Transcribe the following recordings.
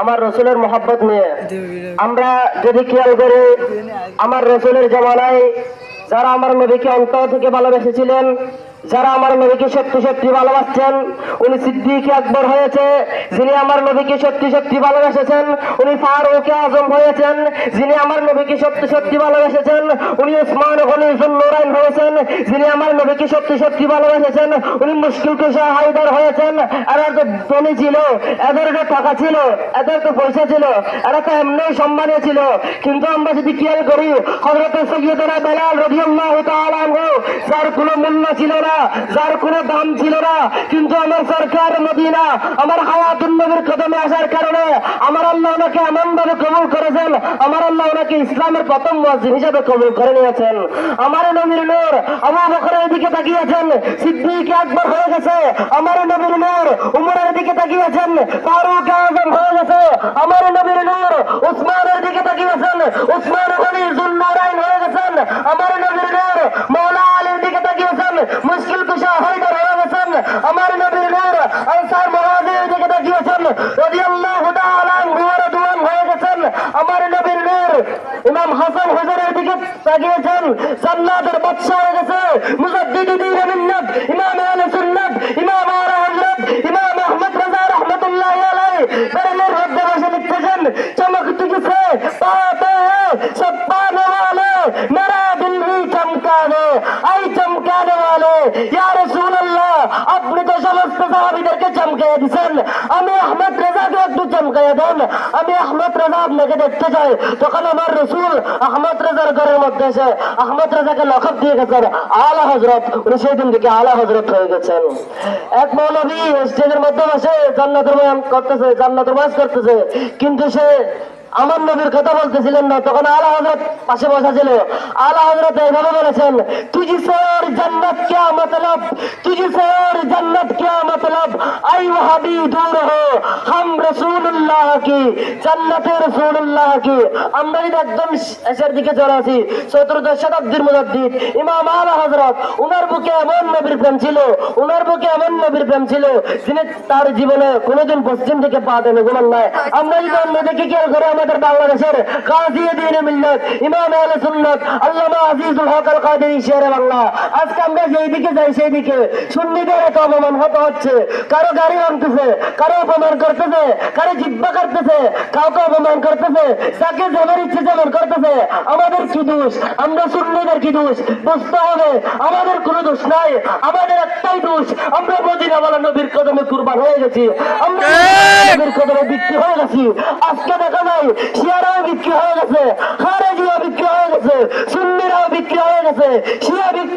আমার রসুলের মহাব্বত নিয়ে। আমরা যদি খেয়াল করি, আমার রসুলের জমানায় যারা আমার নবীকে অন্তর থেকে ভালোবেসেছিলেন যারা আমার নবীকে সত্যি সত্যি ভালোবাসছেন, উনি সিদ্দিক আকবর হয়েছে। যিনি আমার নবীকে সত্যি সত্যি ভালোবেসেছেন, উনি ফারুক আজম হয়েছেন। যিনি আমার নবীকে সত্যি সত্যি ভালোবেসেছেন, উনি উসমান গনি নুরাইন হয়েছেন। যিনি আমার নবীকে সত্যি সত্যি ভালোবেসেছেন, উনি মুশকিল কুশা হায়দার হয়েছেন। এরা তো ধনী ছিল, এদের তো টাকা ছিল, এদের তো পয়সা ছিল, এরা তো এমনি সম্মানীয় ছিল। কিন্তু আমরা যদি খেয়াল করি হজরত সৈয়দরা বেলাল রবিআল্লাহু তাআলা যার কোনো মূল্য ছিল না। যার কোনো দাম ছিল না। কিন্তু আমার সরকার মদিনা, আমার হায়াতুন নবীর কদমে আসার কারণে আমার আল্লাহ ওনাকে এমন ভাবে কবুল করেছেন, আমার আল্লাহ ওনাকে ইসলামের প্রথম মসজিদ হিসেবে কবুল করে নিয়েছেন। আমার নবীর নূর আবু বকরের দিকে তাকিয়েছেন, সিদ্দিক একবার হয়ে গেছে। আমার নবীর নূর উমরের দিকে তাকিয়েছেন, ফারুক গেছেন আমার নবীর নূর আনসার মুহাজিরের দিকে তাকিয়েছেন রাদিয়াল্লাহু তাআলা আনহু ওয়া রাদওয়ান হয়ে গেছেন আমার নবীর নূর ইমাম হাসান হুজুরের দিকে তাকিয়েছেন জান্নাতের বাদশা হয়ে গেছে মুজাদ্দিদুদ্দিন মিন্নাত ইমাম আহলে সুন্নাত ইমাম আলা হযরত ইমাম আহমদ রাজা রাহমাতুল্লাহি আলাইহি বেরেলের মধ্যে বসে লিখতেছেন চমক তুঝসে পাতে হ্যায় সব পানে वाले मेरा दिल भी चमकाने आई चमकाने वाले या আমি আহমদ একটু চমকাইয়া দেন। আমি আহমদ আপনাকে দেখতে চাই তখন আমার রসুল আহমদ ঘরের মধ্যে এসে আহমদ দিয়ে গেছেন। আলা হজরত উনি সেই দিন থেকে আলা হজরত হয়ে গেছেন। এক মৌলবী স্টেজের মধ্যে বসে করতেছে করতেছে। কিন্তু সে আমার নবীর কথা বলতেছিলেন না, তখন আলা হজরত পাশে বসা ছিল আলা হজরত এইভাবে বলেছেন, তুই সর জান্নাত কে আমতলব তুই সর आई वहाँ भी दूर हो हम रसूलुल्लाह জান্নাতে আমরা একদম দিকে চলে আসি শতাব্দীর মুজাদ্দিদ, ইমাম উনার বুকে এমন নবীর প্রেম ছিল, উনার বুকে এমন নবীর প্রেম ছিল তার জীবনে কোনোদিন পশ্চিম দিকে পা দেন নাই। আমরা করে, আমাদের বাংলাদেশের কাজী ইমাম আল্লামা আজিজুল হক আল বাংলা। আজকে আমরা যেই দিকে যাই, সেই দিকে সুন্নিদের এত অপমান হতে হচ্ছে। কারও গাড়ি ভাঙতেছে, কারও অপমান করতেছে, কারও জিব্বা করতেছে কাউকে অপমান করতেছে যাকে যেমন ইচ্ছে যেমন করতেছে আমাদের কি দোষ? আমরা সুন্নিদের কি দোষ? বুঝতে হবে আমাদের কোনো দোষ নাই আমাদের একটাই দোষ আমরা মদিনা বলা নবীর কদমে কুরবান হয়ে গেছি আমরা নবীর কদমে বিক্রি হয়ে গেছি আজকে দেখা যায় শিয়ারাও বিক্রি হয়ে গেছে খারেজিও বিক্রি হয়ে গেছে সুন্নিরাও বিক্রি হয়ে গেছে শিয়া বিক্রি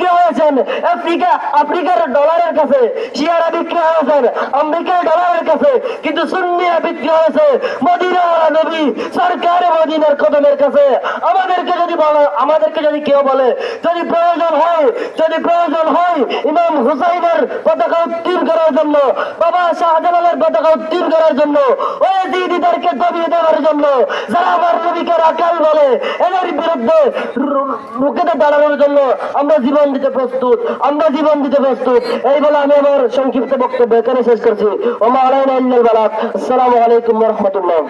হয়েছেন আফ্রিকা, আফ্রিকার ডলারের কাছে, শিয়ারা বিক্রি হয়েছেন, আমেরিকার ডলারের কাছে, কিন্তু সুন্নিরা বিক্রি হয়েছে। মদিনা নবী সরকার মদিনার কদমের কাছে। আমাদেরকে যদি বলে, আমাদেরকে যদি কেউ বলে, যদি প্রয়োজন হয়, যদি প্রয়োজন হয়, ইমাম হুসাইনের পতাকা উত্তীর্ণ করার জন্য, বাবা শাহজালালের পতাকা উত্তীর্ণ করার জন্য ওই দিদিদেরকে দবিয়ে দেওয়ার জন্য, যারা আমার নবীকে রাখাল বলে, এদের বিরুদ্ধে রু- রুখেতে দাঁড়ানোর জন্য আমরা জীবন দিতে প্রস্তুত আমরা জীবন দিতে প্রস্তুত এই বলে আমি আমার সংক্ষিপ্ত বক্তব্য এখানে শেষ করছি। ওমা আলাইন আসসালামু আলাইকুম রাহমাতুল্লাহ।